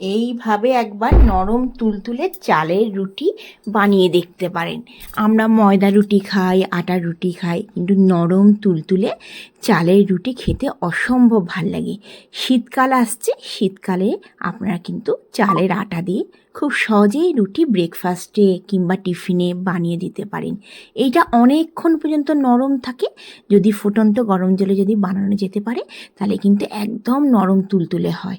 এইভাবে একবার নরম তুলতুলে চালের রুটি বানিয়ে দেখতে পারেন। আমরা ময়দা রুটি খাই, আটা রুটি খাই, কিন্তু নরম তুলতুলে চালের রুটি খেতে অসম্ভব ভালো লাগে। শীতকাল আসছে, শীতকালে আপনারা কিন্তু চালের আটা দিয়ে খুব সহজেই রুটি ব্রেকফাস্টে কিংবা টিফিনে বানিয়ে দিতে পারেন। এইটা অনেকক্ষণ পর্যন্ত নরম থাকে। যদি ফুটন্ত গরম জলে যদি বানানো যেতে পারে, তাহলে কিন্তু একদম নরম তুলতুলে হয়।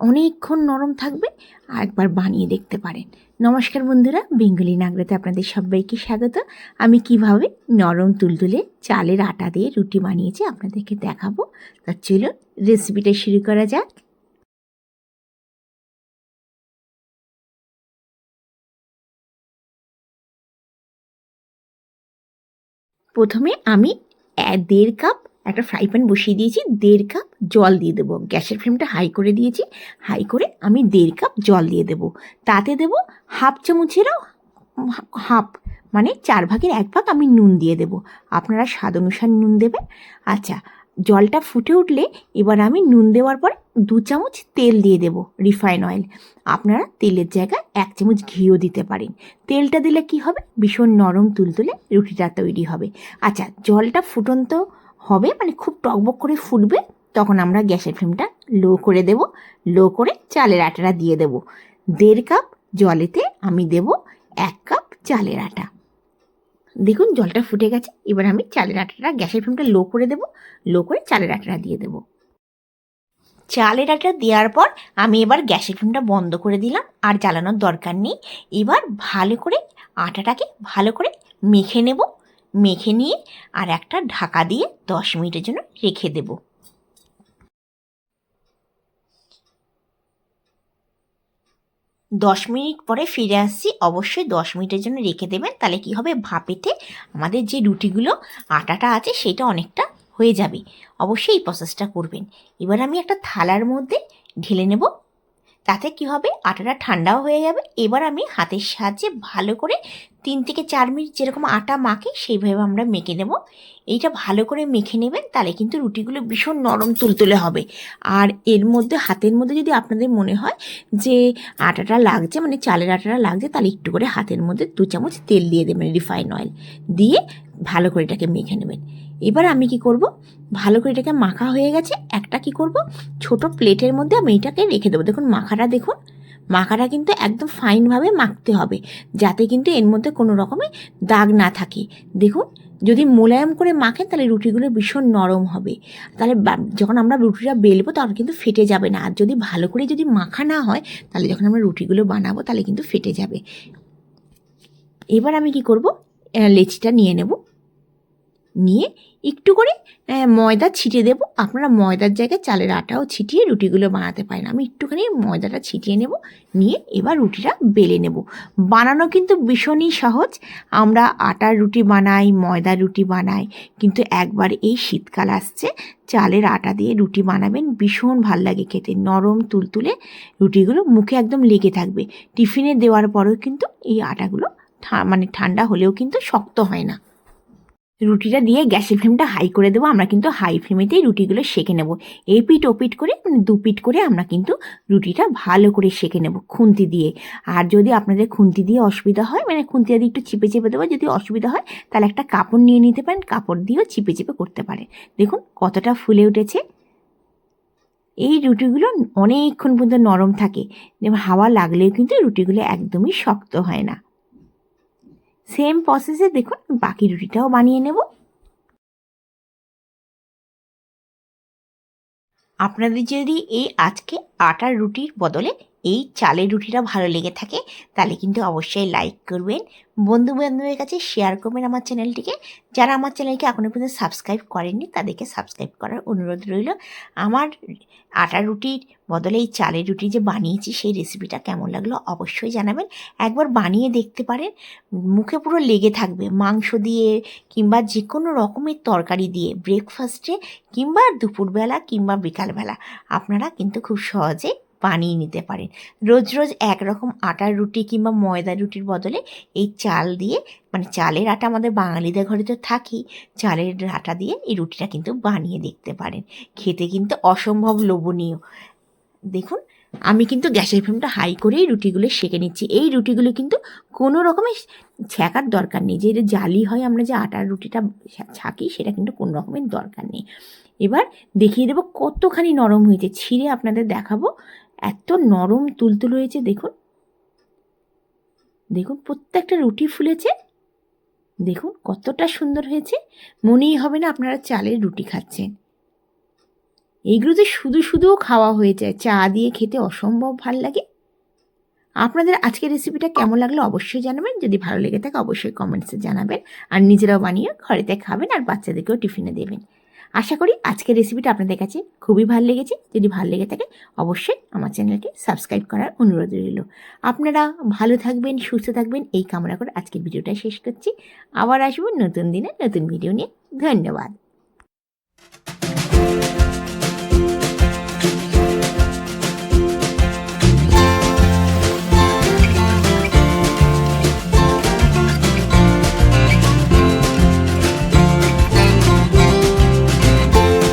অনেকক্ষণ নরম থাকবে আর একবার বানিয়ে দেখতে পারেন। নমস্কার বন্ধুরা, বেঙ্গলি নাগরাতে আপনাদের সবাইকে স্বাগত। আমি কীভাবে নরম তুলতুলে চালের আটা দিয়ে রুটি বানিয়েছি আপনাদেরকে দেখাবো। তা চলুন রেসিপিটা শুরু করা যাক। প্রথমে আমি দেড় কাপ একটা ফ্রাই প্যান বসিয়ে দিয়েছি, দেড় কাপ জল দিয়ে দেবো। গ্যাসের ফ্লেমটা হাই করে দিয়েছি হাই করে আমি দেড় কাপ জল দিয়ে দেবো। তাতে দেবো হাফ চামচেরও হাফ মানে চার ভাগের এক ভাগ আমি নুন দিয়ে দেবো। আপনারা স্বাদ অনুসার নুন দেবেন। আচ্ছা জলটা ফুটে উঠলে এবার আমি নুন দেওয়ার পর দু চামচ তেল দিয়ে দেবো রিফাইন অয়েল আপনারা তেলের জায়গায় এক চামচ ঘিও দিতে পারেন। তেলটা দিলে কি হবে? ভীষণ নরম তুলতুলে রুটিটা তৈরি হবে। আচ্ছা জলটা ফুটন্ত হবে মানে খুব টকবক করে ফুটবে, তখন আমরা গ্যাসের ফ্লেমটা লো করে দেব, লো করে চালের আটাটা দিয়ে দেব। দেড় কাপ জলেতে আমি দেব এক কাপ চালের আটা। দেখুন, জলটা ফুটে গেছে, এবার আমি চালের আটাটা গ্যাসের ফ্লেমটা লো করে দেব, লো করে চালের আটাটা দিয়ে দেব। চালের আটা দেওয়ার পর আমি এবার গ্যাসের ফ্লেমটা বন্ধ করে দিলাম, আর জ্বালানোর দরকার নেই। এবার ভালো করে আটাটাকে ভালো করে মেখে নেব মেখে নিয়ে আর একটা ঢাকা দিয়ে দশ মিনিটের জন্য রেখে দেব। দশ মিনিট পরে ফিরে আসছি। অবশ্যই দশ মিনিটের জন্য রেখে দেবেন। তাহলে কি হবে? ভাপেতে আমাদের যে রুটিগুলো, আটাটা আছে সেটা অনেকটা হয়ে যাবে। অবশ্যই এই প্রসেসটা করবেন। এবার আমি একটা থালার মধ্যে ঢেলে নেব। তাতে কি হবে? আটাটা ঠান্ডাও হয়ে যাবে। এবার আমি হাতের সাহায্যে ভালো করে তিন থেকে চার মিনিট যেরকম আটা মাখে, সেইভাবে আমরা মেখে নেব। এইটা ভালো করে মেখে নেবেন, তাহলে কিন্তু রুটিগুলো ভীষণ নরম তুলতুলে হবে। আর এর মধ্যে, হাতের মধ্যে যদি আপনাদের মনে হয় যে আটাটা লাগছে মানে চালের আটাটা লাগছে, তাহলে একটু করে হাতের মধ্যে দু চামচ তেল দিয়ে দেবেন রিফাইন অয়েল। দিয়ে ভালো করে এটাকে মেখে নেবেন। এবার আমি কি করব? ভালো করে এটাকে মাখা হয়ে গেছে। একটা কি করব? ছোট প্লেটের মধ্যে আমি এটাকে রেখে দেবো। দেখুন, মাখাটা দেখুন। মাখাটা কিন্তু একদম ফাইনভাবে মাখতে হবে, যাতে কিন্তু এর মধ্যে কোনো রকমের দাগ না থাকে। দেখুন, যদি মোলায়েম করে মাখেন, তাহলে রুটিগুলো ভীষণ নরম হবে। তাহলে যখন আমরা রুটিটা বেলবো, তখন কিন্তু ফেটে যাবে না। আর যদি ভালো করে যদি মাখা না হয়, তাহলে যখন আমরা রুটিগুলো বানাবো, তাহলে কিন্তু ফেটে যাবে। এবার আমি কি করব? লেচিটা নিয়ে নেব। নিয়ে একটু করে ময়দা ছিটিয়ে দেবো। আপনারা ময়দার জায়গায় চালের আটাও ছিটিয়ে রুটিগুলো বানাতে পারেন। আমি একটুখানি ময়দাটা ছিটিয়ে নেব, নিয়ে এবার রুটিটা বেলে নেব। বানানো কিন্তু ভীষণই সহজ। আমরা আটার রুটি বানাই, ময়দার রুটি বানাই, কিন্তু একবার এই শীতকাল আসছে, চালের আটা দিয়ে রুটি বানাবেন, ভীষণ ভালো লাগে খেতে। নরম তুলতুলে রুটিগুলো মুখে একদম লেগে থাকবে। টিফিনে দেওয়ার পরেও কিন্তু এই আটাগুলো মানে ঠান্ডা হলেও কিন্তু শক্ত হয় না। রুটিটা দিয়ে গ্যাসের ফ্লেমটা হাই করে দেবো। আমরা কিন্তু হাই ফ্লেমেতেই রুটিগুলো সেঁকে নেব। এই পিঠ ও পিঠ করে মানে দু পিঠ করে আমরা কিন্তু রুটিটা ভালো করে সেঁকে নেব খুন্তি দিয়ে। আর যদি আপনাদের খুন্তি দিয়ে অসুবিধা হয় মানে খুন্তি দিয়ে একটু চিপে চেপে দেবো, যদি অসুবিধা হয়, তাহলে একটা কাপড় নিয়ে নিতে পারেন, কাপড় দিয়েও চিপে চিপে করতে পারেন। দেখুন কতটা ফুলে উঠেছে। এই রুটিগুলো অনেকক্ষণ পর্যন্ত নরম থাকে। হাওয়া লাগলেও কিন্তু রুটিগুলো একদমই শক্ত হয় না। সেম প্রসেসে দেখুন বাকি রুটিটাও বানিয়ে নেব। আপনাদের যদি এই আজকে আটার রুটির বদলে এই চালের রুটিটা ভালো লেগে থাকে, তাহলে কিন্তু অবশ্যই লাইক করবেন। বন্ধু বান্ধবের কাছে শেয়ার করবেন আমার চ্যানেলটিকে যারা আমার চ্যানেলকে এখনও পর্যন্ত সাবস্ক্রাইব করেননি, তাদেরকে সাবস্ক্রাইব করার অনুরোধ রইল। আমার আটা রুটির বদলে এই চালের রুটি যে বানিয়েছি, সেই রেসিপিটা কেমন লাগল অবশ্যই জানাবেন। একবার বানিয়ে দেখতে পারেন। মুখে পুরো লেগে থাকবে। মাংস দিয়ে কিংবা যে কোনো রকমের তরকারি দিয়ে ব্রেকফাস্টে কিংবা দুপুরবেলা কিংবা বিকালবেলা। আপনারা কিন্তু খুব সহজে বানিয়ে নিতে পারেন। রোজ রোজ একরকম আটার রুটি কিংবা ময়দার রুটির বদলে এই চাল দিয়ে মানে চালের আটা আমাদের বাঙালিদের ঘরে তো থাকেই, চালের আটা দিয়ে এই রুটিটা কিন্তু বানিয়ে দেখতে পারেন। খেতে কিন্তু অসম্ভব লোভনীয়। দেখুন, আমি কিন্তু গ্যাসের ফ্লেমটা হাই করেই রুটিগুলো সেঁকে নিচ্ছি। এই রুটিগুলো কিন্তু কোনো রকমের ছ্যাঁকার দরকার নেই। যে জালি হয় আমরা যে আটার রুটিটা ছাকি সেটা কিন্তু কোনো রকমের দরকার নেই। এবার দেখিয়ে দেবো কতখানি নরম হয়েছে। ছিঁড়ে আপনাদের দেখাবো। এত নরম তুলতুল হয়েছে, দেখুন। দেখুন, প্রত্যেকটা রুটি ফুলেছে। দেখুন, কতটা সুন্দর হয়েছে। মনেই হবে না আপনারা চালের রুটি খাচ্ছেন। এইগুলো তো শুধু শুধুও খাওয়া হয়ে যায় চা দিয়ে খেতে অসম্ভব ভালো লাগে। আপনাদের আজকের রেসিপিটা কেমন লাগল অবশ্যই জানাবেন। যদি ভালো লেগে থাকে, অবশ্যই কমেন্টসে জানাবেন। আর নিজেরাও বানিয়ে ঘরেতে খাবেন আর বাচ্চাদেরকেও টিফিনে দেবেন। আশা করি আজকের রেসিপিটা আপনাদের কাছে খুবই ভালো লেগেছে। যদি ভালো লেগে থাকে, অবশ্যই আমার চ্যানেলকে সাবস্ক্রাইব করার অনুরোধ রইল। আপনারা ভালো থাকবেন, সুস্থ থাকবেন, এই কামনা করে আজকের ভিডিওটা শেষ করছি। আবার আসব নতুন দিনে নতুন ভিডিও নিয়ে। ধন্যবাদ।